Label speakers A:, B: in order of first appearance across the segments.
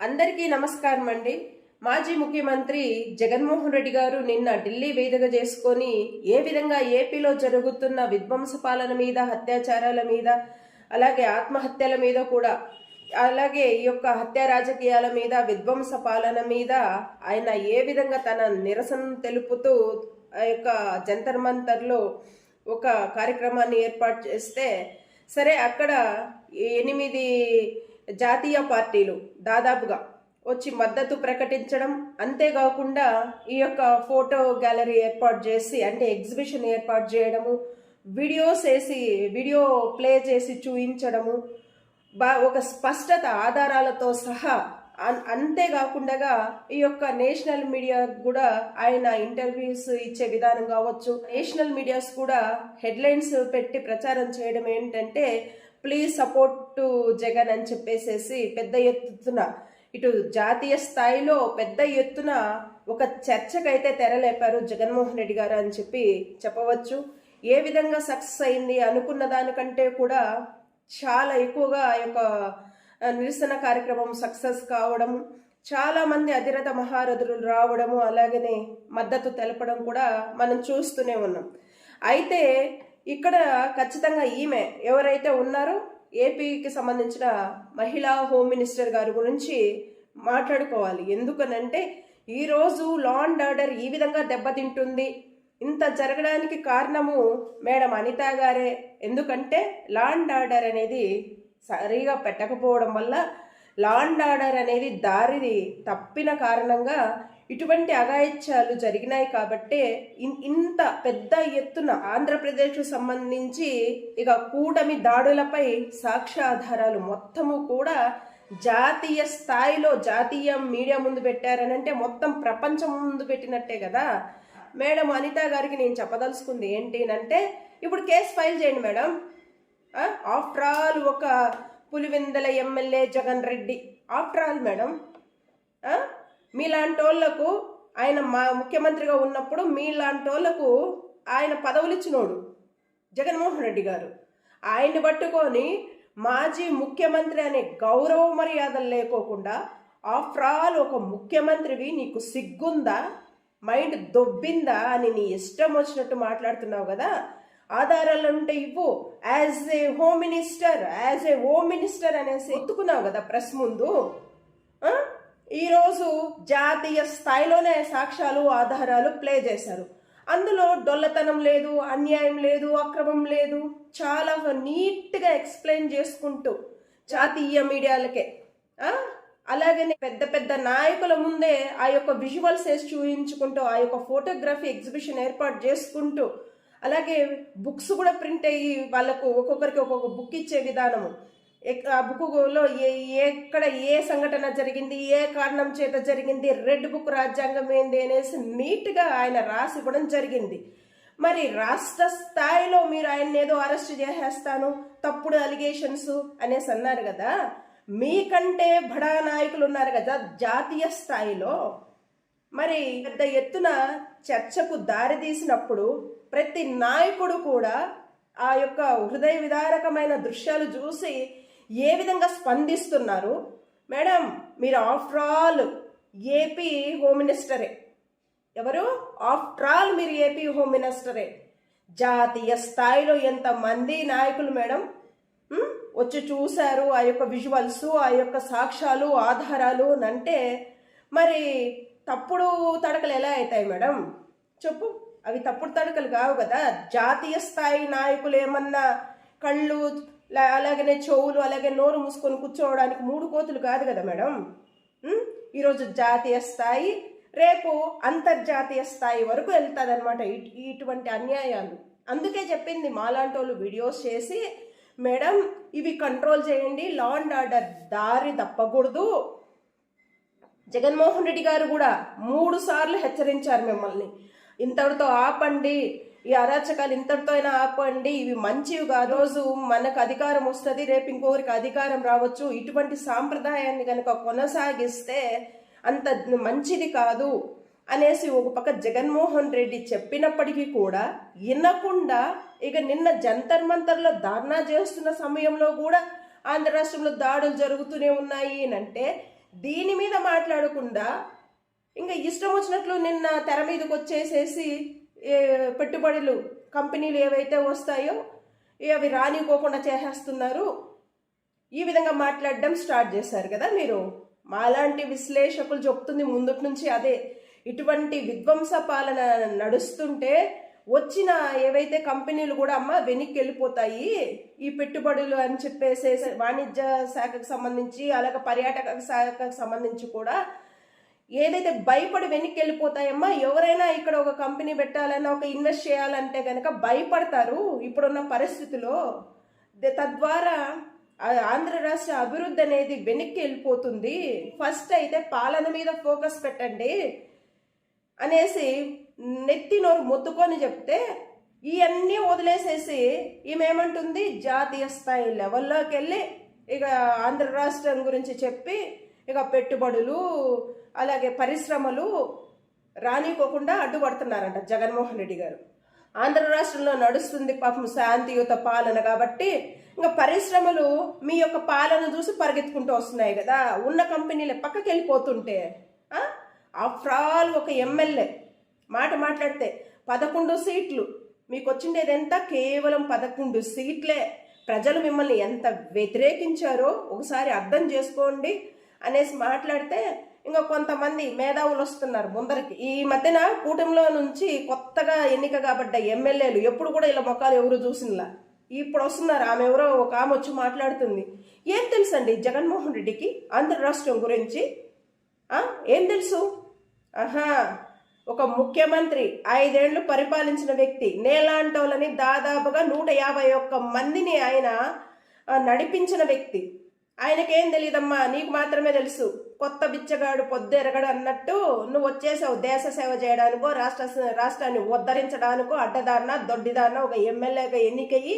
A: అందరికీ నమస్కారం అండి. మాజీ ముఖ్యమంత్రి జగన్మోహన్ రెడ్డి గారు నిన్న ఢిల్లీ వేదిక చేసుకొని ఏ విధంగా ఏపీలో జరుగుతున్న విధ్వంస పాలన మీద అత్యాచారాల మీద అలాగే ఆత్మహత్యల మీద కూడా అలాగే ఈ యొక్క హత్య రాజకీయాల మీద విధ్వంస పాలన మీద ఆయన ఏ విధంగా తన నిరసన తెలుపుతూ ఆ యొక్క జంతర్ మంతర్లో ఒక కార్యక్రమాన్ని ఏర్పాటు చేస్తే సరే అక్కడ ఎనిమిది జాతీయ పార్టీలు దాదాపుగా వచ్చి మద్దతు ప్రకటించడం అంతేకాకుండా ఈ యొక్క ఫోటో గ్యాలరీ ఏర్పాటు చేసి అంటే ఎగ్జిబిషన్ ఏర్పాటు చేయడము వీడియోస్ వేసి వీడియో ప్లే చేసి చూపించడము బా ఒక స్పష్టత ఆధారాలతో సహా అంతేకాకుండా ఈ యొక్క నేషనల్ మీడియా కూడా ఆయన ఇంటర్వ్యూస్ ఇచ్చే విధానం కావచ్చు. నేషనల్ మీడియాస్ కూడా హెడ్లైన్స్ పెట్టి ప్రచారం చేయడం ఏంటంటే ప్లీజ్ సపోర్ట్ టు జగన్ అని చెప్పేసేసి పెద్ద ఎత్తున ఇటు జాతీయ స్థాయిలో పెద్ద ఎత్తున ఒక చర్చకైతే తెరలేపారు జగన్మోహన్ రెడ్డి గారు అని చెప్పి చెప్పవచ్చు. ఏ విధంగా సక్సెస్ అయింది అనుకున్న దానికంటే కూడా చాలా ఎక్కువగా ఆ యొక్క నిరసన కార్యక్రమం సక్సెస్ కావడం చాలా మంది అధిరథ మహారథులు రావడము అలాగనే మద్దతు తెలపడం కూడా మనం చూస్తూనే ఉన్నాం. అయితే ఇక్కడ ఖచ్చితంగా ఈమె ఎవరైతే ఉన్నారో ఏపీకి సంబంధించిన మహిళా హోమ్ మినిస్టర్ గారి గురించి మాట్లాడుకోవాలి. ఎందుకనంటే ఈరోజు లా అండ్ ఆర్డర్ ఈ విధంగా దెబ్బతింటుంది. ఇంత జరగడానికి కారణము మేడం అనిత గారే. ఎందుకంటే లా అండ్ ఆర్డర్ అనేది సరిగా పెట్టకపోవడం వల్ల లా అండ్ ఆర్డర్ అనేది దారిది తప్పిన కారణంగా ఇటువంటి అఘాయిత్యాలు జరిగినాయి కాబట్టే ఇన్- ఇంత పెద్ద ఎత్తున ఆంధ్రప్రదేశ్కు సంబంధించి ఇక కూటమి దాడులపై సాక్ష్యాధారాలు మొత్తము కూడా జాతీయ స్థాయిలో జాతీయ మీడియా ముందు పెట్టారనంటే మొత్తం ప్రపంచం ముందు పెట్టినట్టే కదా. మేడం అనిత గారికి నేను చెప్పదలుచుకుంది ఏంటి అంటే ఇప్పుడు కేసు ఫైల్ చేయండి మేడం. ఆఫ్టర్ ఆల్ ఒక Pulivendula MLA Jagan Reddy. After all madam. మీలాంటి వాళ్ళకు ఆయన మా ముఖ్యమంత్రిగా ఉన్నప్పుడు మీలాంటి వాళ్ళకు ఆయన పదవులు ఇచ్చినోడు జగన్మోహన్ రెడ్డి గారు. ఆయన్ని పట్టుకొని మాజీ ముఖ్యమంత్రి అనే గౌరవ మర్యాదలు లేకోకుండా ఆఫ్టర్ ఆల్ ఒక ముఖ్యమంత్రివి నీకు సిగ్గుందా? మైండ్ దొబ్బిందా అని నీ ఇష్టం వచ్చినట్టు మాట్లాడుతున్నావు కదా? ఆధారాలు ఉంటే ఇవ్వు. As a home minister as a home minister అనేసి ఎత్తుకున్నావు కదా ప్రెస్ ముందు? ఈరోజు జాతీయ స్థాయిలోనే సాక్ష్యాలు ఆధారాలు ప్లే చేశారు. అందులో డొల్లతనం లేదు అన్యాయం లేదు అక్రమం లేదు. చాలా నీట్గా ఎక్స్ప్లెయిన్ చేసుకుంటూ జాతీయ మీడియాలకే అలాగనే పెద్ద పెద్ద నాయకుల ముందే ఆ యొక్క విజువల్స్ వేసి చూపించుకుంటూ ఆ యొక్క ఫోటోగ్రఫీ ఎగ్జిబిషన్ ఏర్పాటు చేసుకుంటూ అలాగే బుక్స్ కూడా ప్రింట్ అయ్యి వాళ్ళకు ఒక్కొక్కరికి ఒక్కొక్క బుక్ ఇచ్చే విధానము. ఎక్- ఆ బుక్లో ఏ ఎక్కడ ఏ సంఘటన జరిగింది ఏ కారణం చేత జరిగింది రెడ్ బుక్ రాజ్యాంగం ఏంది అనేసి నీట్గా ఆయన రాసి ఇవ్వడం జరిగింది. మరి రాష్ట్ర స్థాయిలో మీరు ఆయన ఏదో అరెస్ట్ చేసేస్తాను తప్పుడు అలిగేషన్స్ అనేసి అన్నారు కదా మీకంటే బడా నాయకులు ఉన్నారు కదా జాతీయ స్థాయిలో. మరి పెద్ద ఎత్తున చర్చకు దారి తీసినప్పుడు ప్రతి నాయకుడు కూడా ఆ యొక్క హృదయ విదారకమైన దృశ్యాలు చూసి ఏ విధంగా స్పందిస్తున్నారు? మేడం మీరు ఆఫ్టర్ ఆల్ ఏపీ హోమ్ మినిస్టరే ఎవరు? ఆఫ్టర్ ఆల్ మీరు ఏపీ హోమ్ మినిస్టరే జాతీయ స్థాయిలో ఎంతమంది నాయకులు మేడం? వచ్చి చూశారు ఆ యొక్క విజువల్స్ ఆ యొక్క సాక్ష్యాలు ఆధారాలు అని అంటే మరి తప్పుడు తడకలు ఎలా అవుతాయి మేడం? చెప్పు. అవి తప్పుడు తడకలు కావు కదా. జాతీయ స్థాయి నాయకులు ఏమన్నా కళ్ళు అలాగనే చెవులు అలాగే నోరు మూసుకొని కూర్చోవడానికి మూడు కోతులు కాదు కదా మేడం? ఈరోజు జాతీయ స్థాయి రేపు అంతర్జాతీయ స్థాయి వరకు వెళ్తుంది అనమాట ఇటువంటి అన్యాయాలు. అందుకే చెప్పింది మాలాంటి వాళ్ళు వీడియోస్ చేసి మేడం ఇవి కంట్రోల్ చేయండి లా అండ్ ఆర్డర్ దారి తప్పకూడదు. జగన్మోహన్ రెడ్డి గారు కూడా మూడు సార్లు హెచ్చరించారు మిమ్మల్ని. ఇంతటితో ఆపండి ఈ అరాచకాలు ఇంతటితో అయినా ఆపండి. ఇవి మంచివి కాదు. రోజు మనకు అధికారం వస్తుంది రేపు ఇంకొకరికి అధికారం రావచ్చు. ఇటువంటి సాంప్రదాయాన్ని కనుక కొనసాగిస్తే అంత మంచిది కాదు అనేసి ఒక పక్క జగన్మోహన్ రెడ్డి చెప్పినప్పటికీ కూడా వినకుండా ఇక నిన్న జంతర్ మంతర్లో ధర్నా చేస్తున్న సమయంలో కూడా ఆంధ్ర రాష్ట్రంలో దాడులు జరుగుతూనే ఉన్నాయి అంటే దీని మీద మాట్లాడకుండా ఇంకా ఇష్టం వచ్చినట్లు నిన్న తెర మీదకి వచ్చేసేసి పెట్టుబడులు కంపెనీలు ఏవైతే వస్తాయో ఏ అవి రానికోకుండా చేసేస్తున్నారు. ఈ విధంగా మాట్లాడడం స్టార్ట్ చేశారు కదా మీరు. మాలాంటి విశ్లేషకులు చెప్తుంది ముందుటి నుంచి అదే. ఇటువంటి విధ్వంస పాలన నడుస్తుంటే వచ్చిన ఏవైతే కంపెనీలు కూడా అమ్మ వెనక్కి వెళ్ళిపోతాయి ఈ పెట్టుబడులు అని చెప్పేసి వాణిజ్య శాఖకు సంబంధించి అలాగే పర్యాటక శాఖకు సంబంధించి కూడా ఏదైతే భయపడి వెనక్కి వెళ్ళిపోతాయమ్మా ఎవరైనా ఇక్కడ ఒక కంపెనీ పెట్టాలన్నా ఒక ఇన్వెస్ట్ చేయాలంటే కనుక భయపడతారు ఇప్పుడున్న పరిస్థితిలో. తద్వారా ఆంధ్ర రాష్ట్ర అభివృద్ధి అనేది వెనక్కి వెళ్ళిపోతుంది ఫస్ట్ అయితే పాలన మీద ఫోకస్ పెట్టండి అనేసి నెత్తి నోరు మొత్తుకొని చెప్తే ఇవన్నీ వదిలేసేసి ఈమెమంటుంది? జాతీయ స్థాయి లెవెల్లోకి వెళ్ళి ఇక ఆంధ్ర రాష్ట్రం గురించి చెప్పి ఇక పెట్టుబడులు అలాగే పరిశ్రమలు రానికోకుండా అడ్డుపడుతున్నారంట జగన్మోహన్ రెడ్డి గారు. ఆంధ్ర రాష్ట్రంలో నడుస్తుంది పాపం శాంతియుత పాలన కాబట్టి ఇంకా పరిశ్రమలు మీ యొక్క పాలన చూసి పరిగెత్తుకుంటూ వస్తున్నాయి కదా. ఉన్న కంపెనీలు పక్కకి వెళ్ళిపోతుంటే ఆఫ్టర్ ఆల్ ఒక ఎమ్మెల్యే మాట మాట్లాడితే పదకొండు సీట్లు. మీకు వచ్చిండేది ఎంత కేవలం పదకొండు సీట్లే. ప్రజలు మిమ్మల్ని ఎంత వ్యతిరేకించారో ఒకసారి అర్థం చేసుకోండి. అనేసి మాట్లాడితే ఇంకా కొంతమంది మేధావులు వస్తున్నారు ముందరికి. ఈ మధ్యన కూటమిలో నుంచి కొత్తగా ఎన్నిక కాబడ్డ ఎమ్మెల్యేలు ఎప్పుడు కూడా ఇలా మొక్కలు ఎవరు చూసినలా. ఇప్పుడు వస్తున్నారు ఆమె ఎవరో ఒక ఆమె వచ్చి మాట్లాడుతుంది. ఏం తెలుసండి జగన్మోహన్ రెడ్డికి? ఆంధ్ర రాష్ట్రం గురించి? ఏం తెలుసు? ఆహా ఒక ముఖ్యమంత్రి ఐదేళ్ళు పరిపాలించిన వ్యక్తి నేలాంటోలని దాదాపుగా నూట యాభై ఒక్క మందిని ఆయన నడిపించిన వ్యక్తి. ఆయనకేం తెలియదమ్మా నీకు మాత్రమే తెలుసు. కొత్త బిచ్చగాడు పొద్దెరగడు అన్నట్టు నువ్వు వచ్చేసావు దేశ సేవ చేయడానికో రాష్ట్ర రాష్ట్రాన్ని ఉద్ధరించడానికో అడ్డదారిన దొడ్డిదారిన ఒక ఎమ్మెల్యేగా ఎన్నికయ్యి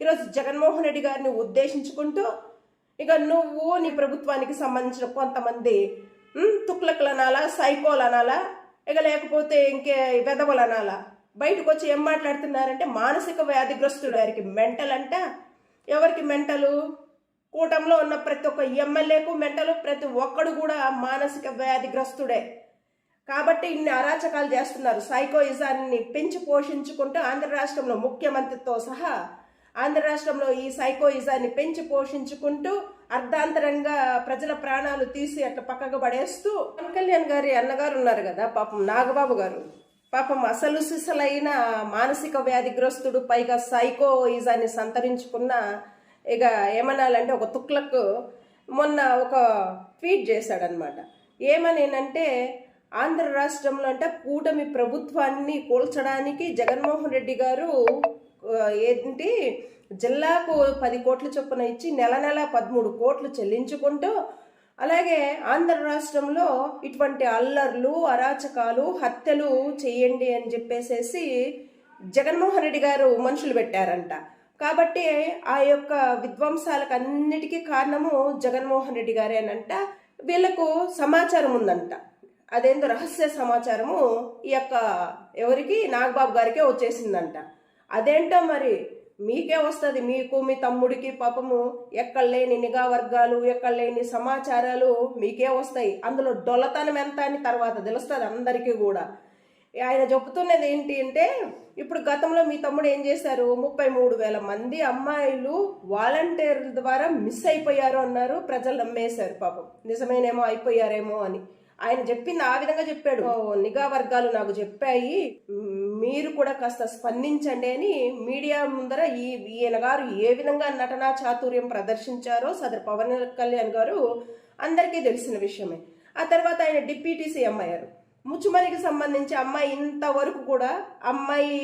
A: ఈరోజు జగన్మోహన్ రెడ్డి గారిని ఉద్దేశించుకుంటూ ఇక నువ్వు నీ ప్రభుత్వానికి సంబంధించిన కొంతమంది తుక్లకులు అనాలా సైకోలు అనాలా ఇక లేకపోతే ఇంకే వెధవలు అనాలా బయటకు వచ్చి ఏం మాట్లాడుతున్నారంటే మానసిక వ్యాధిగ్రస్తుడు వారికి మెంటల్ అంట ఎవరికి మెంటలు? కూటంలో ఉన్న ప్రతి ఒక్క ఎమ్మెల్యేకు మెంటలు ప్రతి ఒక్కడు కూడా మానసిక వ్యాధిగ్రస్తుడే. కాబట్టి ఇన్ని అరాచకాలు చేస్తున్నారు. సైకోయిజాన్ని పెంచి పోషించుకుంటూ ఆంధ్ర రాష్ట్రంలో ముఖ్యమంత్రితో సహా ఆంధ్ర రాష్ట్రంలో ఈ సైకోయిజాన్ని పెంచి పోషించుకుంటూ అర్ధాంతరంగా ప్రజల ప్రాణాలు తీసి అట్లా పక్కకు పడేస్తూ పవన్ కళ్యాణ్ గారి అన్నగారు ఉన్నారు కదా పాపం నాగబాబు గారు. పాపం అసలు సిసలైన మానసిక వ్యాధిగ్రస్తుడు పైగా సైకోయిజాన్ని సంతరించుకున్న ఇక ఏమనాలంటే ఒక తుక్లకు మొన్న ఒక ట్వీట్ చేశాడనమాట. ఏమనేనంటే ఆంధ్ర రాష్ట్రంలో అంటే కూటమి ప్రభుత్వాన్ని కూల్చడానికి జగన్మోహన్ రెడ్డి గారు ఏంటి జిల్లాకు పది కోట్ల చొప్పున ఇచ్చి నెల నెల పదమూడు కోట్లు చెల్లించుకుంటూ అలాగే ఆంధ్ర రాష్ట్రంలో ఇటువంటి అల్లర్లు అరాచకాలు హత్యలు చేయండి అని చెప్పేసేసి జగన్మోహన్ రెడ్డి గారు మనుషులు పెట్టారంట. కాబట్టి ఆ యొక్క విధ్వంసాలకు అన్నిటికీ కారణము జగన్మోహన్ రెడ్డి గారేనంట వీళ్ళకు సమాచారం ఉందంట. అదేందో రహస్య సమాచారము ఈ యొక్క ఎవరికి? నాగబాబు గారికే వచ్చేసిందంట. అదేంటో మరి? మీకే వస్తుంది. మీకు మీ తమ్ముడికి పాపము ఎక్కడ లేని నిఘా వర్గాలు ఎక్కడ లేని సమాచారాలు మీకే వస్తాయి. అందులో డొల్లతనం ఎంత అని తర్వాత తెలుస్తుంది అందరికీ కూడా. ఆయన చెబుతున్నది ఏంటి అంటే ఇప్పుడు గతంలో మీ తమ్ముడు ఏం చేశారు? ముప్పై మూడు వేల మంది అమ్మాయిలు వాలంటీర్ల ద్వారా మిస్ అయిపోయారు అన్నారు. ప్రజలు నమ్మేశారు పాపం. నిజమేనేమో అయిపోయారేమో అని. ఆయన చెప్పింది ఆ విధంగా చెప్పాడు. "ఓ, నిఘా వర్గాలు నాకు చెప్పాయి. మీరు కూడా కాస్త స్పందించండి అని మీడియా ముందర ఈ ఈయన గారు ఏ విధంగా నటనా చాతుర్యం ప్రదర్శించారో సదరు పవన్ కళ్యాణ్ గారు అందరికీ తెలిసిన విషయమే. ఆ తర్వాత ఆయన డిప్యూటీ సీఎం అయ్యారు. ముచ్చుమరికి సంబంధించి అమ్మాయి ఇంతవరకు కూడా అమ్మాయి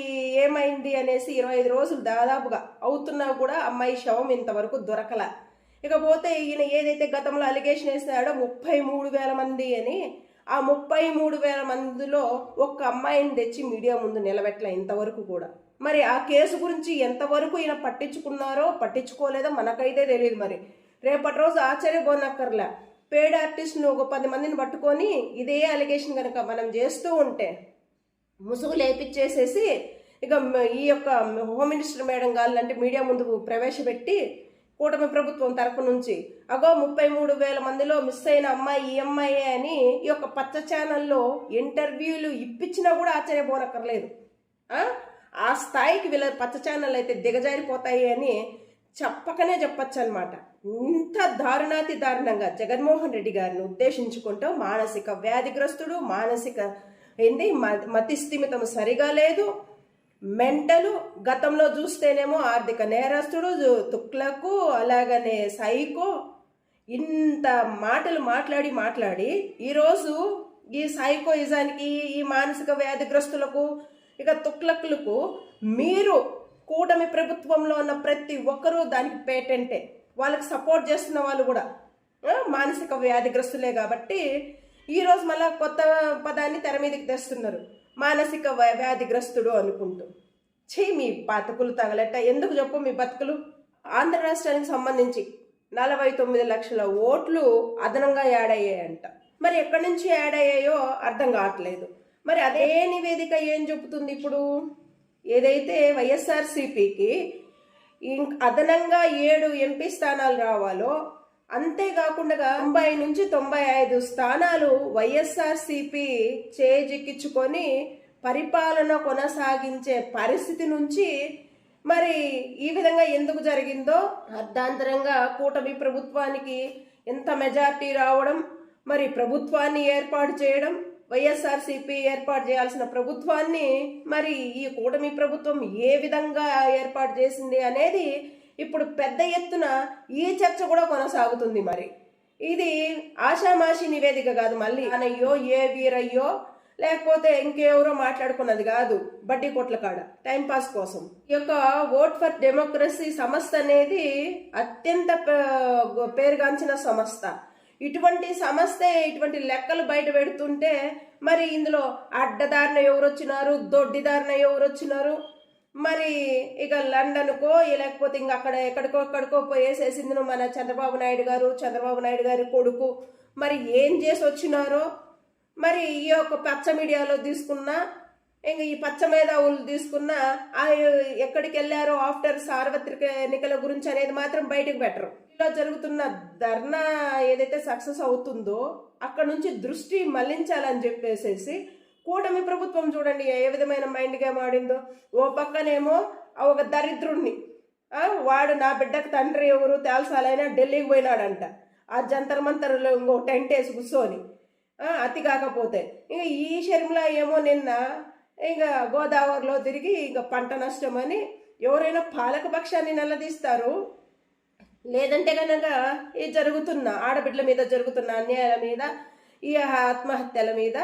A: ఏమైంది అనేసి ఇరవై ఐదు రోజులు దాదాపుగా అవుతున్నా కూడా అమ్మాయి శవం ఇంతవరకు దొరకల. ఇకపోతే ఈయన ఏదైతే గతంలో అలిగేషన్ వేసినాడో ముప్పై మూడు వేల మంది అని ఆ ముప్పై మూడు వేల మందిలో ఒక్క అమ్మాయిని తెచ్చి మీడియా ముందు నిలబెట్టలే ఇంతవరకు కూడా. మరి ఆ కేసు గురించి ఎంతవరకు ఈయన పట్టించుకున్నారో పట్టించుకోలేదో మనకైతే తెలియదు మరి. రేపటి రోజు ఆశ్చర్యపోనక్కర్లే. పేడ్ ఆర్టిస్ట్ను ఒక పది మందిని పట్టుకొని ఇదే అలిగేషన్ కనుక మనం చేస్తూ ఉంటే ముసుగు లేపిచ్చేసేసి ఇక ఈ యొక్క హోమ్ మినిస్టర్ మేడం గారు అంటే మీడియా ముందు ప్రవేశపెట్టి కూటమి ప్రభుత్వం తరపు నుంచి అగో ముప్పై మూడు వేల మందిలో మిస్ అయిన అమ్మాయి ఈ అమ్మాయి అని ఈ యొక్క పచ్చ ఛానల్లో ఇంటర్వ్యూలు ఇప్పించినా కూడా ఆశ్చర్యపోనక్కర్లేదు. ఆ? స్థాయికి వీళ్ళ పచ్చ ఛానల్ అయితే దిగజారిపోతాయి అని చెప్పకనే చెప్పచ్చు అనమాట ఇంత దారుణాతి దారుణంగా జగన్మోహన్ రెడ్డి గారిని ఉద్దేశించుకుంటూ మానసిక వ్యాధిగ్రస్తుడు మానసిక ఏంది? మ- మతి స్థిమితం సరిగా లేదు. మెంటలు గతంలో చూస్తేనేమో ఆర్థిక నేరస్తుడు తుక్లకు అలాగనే సైకో. ఇంత మాటలు మాట్లాడి మాట్లాడి ఈరోజు ఈ సైకోయిజానికి ఈ మానసిక వ్యాధిగ్రస్తులకు ఇక తుక్లకులకు మీరు కూటమి ప్రభుత్వంలో ఉన్న ప్రతి ఒక్కరూ దానికి పేటెంటే. వాళ్ళకి సపోర్ట్ చేస్తున్న వాళ్ళు కూడా మానసిక వ్యాధిగ్రస్తులే కాబట్టి ఈరోజు మళ్ళా కొత్త పదాన్ని తెర మీదకి తెస్తున్నారు. మానసిక వ్యాధిగ్రస్తుడు అనుకుంటూ. చీ మీ బతుకులు తగలట ఎందుకు చెప్పు మీ బతుకులు? ఆంధ్ర రాష్ట్రానికి సంబంధించి నలభై తొమ్మిది లక్షల ఓట్లు అదనంగా యాడ్ అయ్యాయంట. మరి ఎక్కడి నుంచి యాడ్ అయ్యాయో అర్థం కావట్లేదు. మరి అదే నివేదిక ఏం చెబుతుంది ఇప్పుడు? ఏదైతే వైఎస్ఆర్సీపీకి అదనంగా ఏడు ఎంపీ స్థానాలు రావాలో అంతేకాకుండా తొంభై నుంచి తొంభై ఐదు స్థానాలు వైఎస్ఆర్సీపీ చేజిక్కించుకొని పరిపాలన కొనసాగించే పరిస్థితి నుంచి మరి ఈ విధంగా ఎందుకు జరిగిందో అర్ధాంతరంగా కూటమి ప్రభుత్వానికి ఎంత మెజార్టీ రావడం మరి ప్రభుత్వాన్ని ఏర్పాటు చేయడం వైఎస్ఆర్సీపీ ఏర్పాటు చేయాల్సిన ప్రభుత్వాన్ని మరి ఈ కూటమి ప్రభుత్వం ఏ విధంగా ఏర్పాటు చేసింది అనేది ఇప్పుడు పెద్ద ఎత్తున ఈ చర్చ కూడా కొనసాగుతుంది మరి. ఇది ఆషామాషి నివేదిక కాదు మళ్ళీ అనయ్యో ఏ వీరయ్యో లేకపోతే ఇంకెవరో మాట్లాడుకున్నది కాదు బడ్డీ కొట్ల కాడ టైంపాస్ కోసం. ఈ యొక్క ఓట్ ఫర్ డెమోక్రసీ సంస్థ అనేది అత్యంత పే- పేరుగాంచిన సంస్థ. ఇటువంటి సమస్య ఇటువంటి లెక్కలు బయట పెడుతుంటే మరి ఇందులో అడ్డదారిన ఎవరు వచ్చినారు దొడ్డిదారిన ఎవరు వచ్చినారు మరి ఇక లండన్కో లేకపోతే ఇంక అక్కడ ఎక్కడికో ఎక్కడికో పోయేసేసింది మన చంద్రబాబు నాయుడు గారు చంద్రబాబు నాయుడు గారి కొడుకు. మరి ఏం చేసి వచ్చినారో మరి ఈ యొక్క పచ్చ మీడియాలో తీసుకున్నా ఇంక ఈ పచ్చ మేధావులు తీసుకున్నా ఆ ఎక్కడికి వెళ్ళారో ఆఫ్టర్ సార్వత్రిక ఎన్నికల గురించి అనేది మాత్రం బయటకు పెట్టరు. ఇలా జరుగుతున్న ధర్నా ఏదైతే సక్సెస్ అవుతుందో అక్కడ నుంచి దృష్టి మళ్ళించాలని చెప్పేసేసి కూటమి ప్రభుత్వం చూడండి ఏ విధమైన మైండ్ గేమ్ ఆడిందో. ఓ పక్కనేమో ఒక దరిద్రుణ్ణి. వాడు నా బిడ్డకు తండ్రి ఎవరు తేల్సాలైనా ఢిల్లీకి పోయినాడంట. ఆ జంతర్ మంతర్లో ఇంకో టెంట్ వేసి కూర్చొని అతి కాకపోతే. ఇక ఈ షర్మిల ఏమో నిన్న ఇంకా గోదావరిలో తిరిగి ఇంకా పంట నష్టం అని ఎవరైనా పాలక పక్షాన్ని నిలదీస్తారు. లేదంటే కనుక ఈ జరుగుతున్న ఆడబిడ్డల మీద జరుగుతున్న అన్యాయాల మీద ఈ ఆత్మహత్యల మీద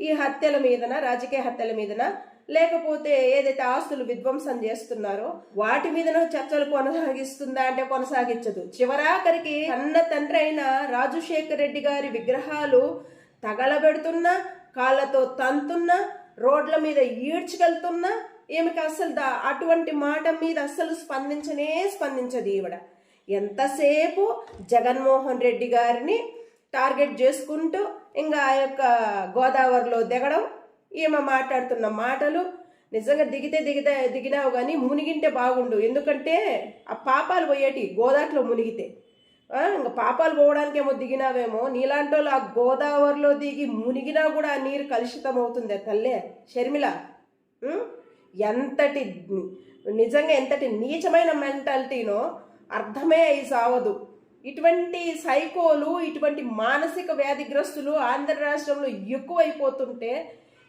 A: ఈ హత్యల మీదన రాజకీయ హత్యల మీదన లేకపోతే ఏదైతే ఆస్తులు విధ్వంసం చేస్తున్నారో వాటి మీదనో చర్చలు కొనసాగిస్తుందా అంటే కొనసాగించదు. చివరాఖరికి అన్న తండ్రి అయిన రాజశేఖర్ రెడ్డి గారి విగ్రహాలు తగలబెడుతున్నా కాళ్ళతో తంతున్నా రోడ్ల మీద ఈడ్చుకెళ్తున్నా ఈమెకి అసలు దా అటువంటి మాట మీద అస్సలు స్పందించనే స్పందించదు ఈవిడ. ఎంతసేపు జగన్మోహన్ రెడ్డి గారిని టార్గెట్ చేసుకుంటూ ఇంకా ఆ యొక్క గోదావరిలో దిగడం ఈమె మాట్లాడుతున్న మాటలు నిజంగా దిగితే దిగితే దిగినావు కానీ మునిగింటే బాగుండు. ఎందుకంటే ఆ పాపాలు పోయేటి గోదాట్లో మునిగితే. ఇంకా పాపాలు పోవడానికేమో దిగినావేమో. నీలాంటి ఆ గోదావరిలో దిగి మునిగినా కూడా ఆ నీరు కలుషితం అవుతుందే తల్లే. షర్మిల ఎంతటి నిజంగా ఎంతటి నీచమైన మెంటాలిటీనో అర్థమే అయి సావదు. ఇటువంటి సైకోలు ఇటువంటి మానసిక వ్యాధిగ్రస్తులు ఆంధ్ర రాష్ట్రంలో ఎక్కువైపోతుంటే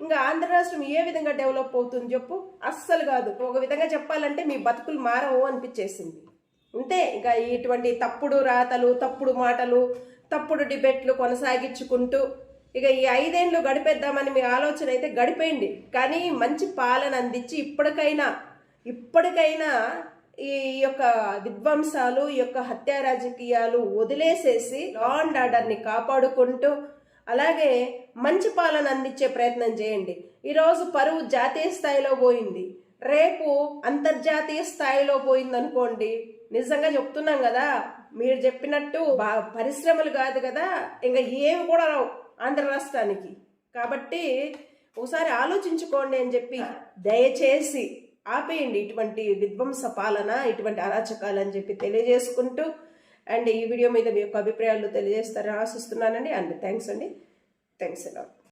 A: ఇంకా ఆంధ్ర రాష్ట్రం ఏ విధంగా డెవలప్ అవుతుంది చెప్పు? అస్సలు కాదు. ఒక విధంగా చెప్పాలంటే మీ బతుకులు మారవు అనిపించేసింది. అంతే. ఇంకా ఇటువంటి తప్పుడు రాతలు తప్పుడు మాటలు తప్పుడు డిబేట్లు కొనసాగించుకుంటూ ఇక ఈ ఐదేండ్లు గడిపేద్దామని మీ ఆలోచన అయితే గడిపేయండి. కానీ మంచి పాలన అందించి ఇప్పటికైనా ఇప్పటికైనా ఈ యొక్క విధ్వంసాలు ఈ యొక్క హత్యా రాజకీయాలు వదిలేసేసి లా అండ్ ఆర్డర్ని కాపాడుకుంటూ అలాగే మంచి పాలన అందించే ప్రయత్నం చేయండి. ఈరోజు పరువు జాతీయ స్థాయిలో పోయింది. రేపు అంతర్జాతీయ స్థాయిలో పోయింది అనుకోండి నిజంగా చెప్తున్నాం కదా మీరు చెప్పినట్టు బా- పరిశ్రమలు కాదు కదా ఇంకా ఏమి కూడా రావు ఆంధ్ర రాష్ట్రానికి. కాబట్టి ఒకసారి ఆలోచించుకోండి అని చెప్పి దయచేసి ఆపేయండి ఇటువంటి విధ్వంస పాలన ఇటువంటి అరాచకాలు అని చెప్పి తెలియజేసుకుంటూ అండ్ ఈ వీడియో మీద మీ యొక్క అభిప్రాయాలు తెలియజేస్తారని ఆశిస్తున్నానండి. అండ్ థ్యాంక్స్ అండి. థ్యాంక్స్ ఎలా